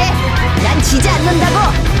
난 지지 않는다고!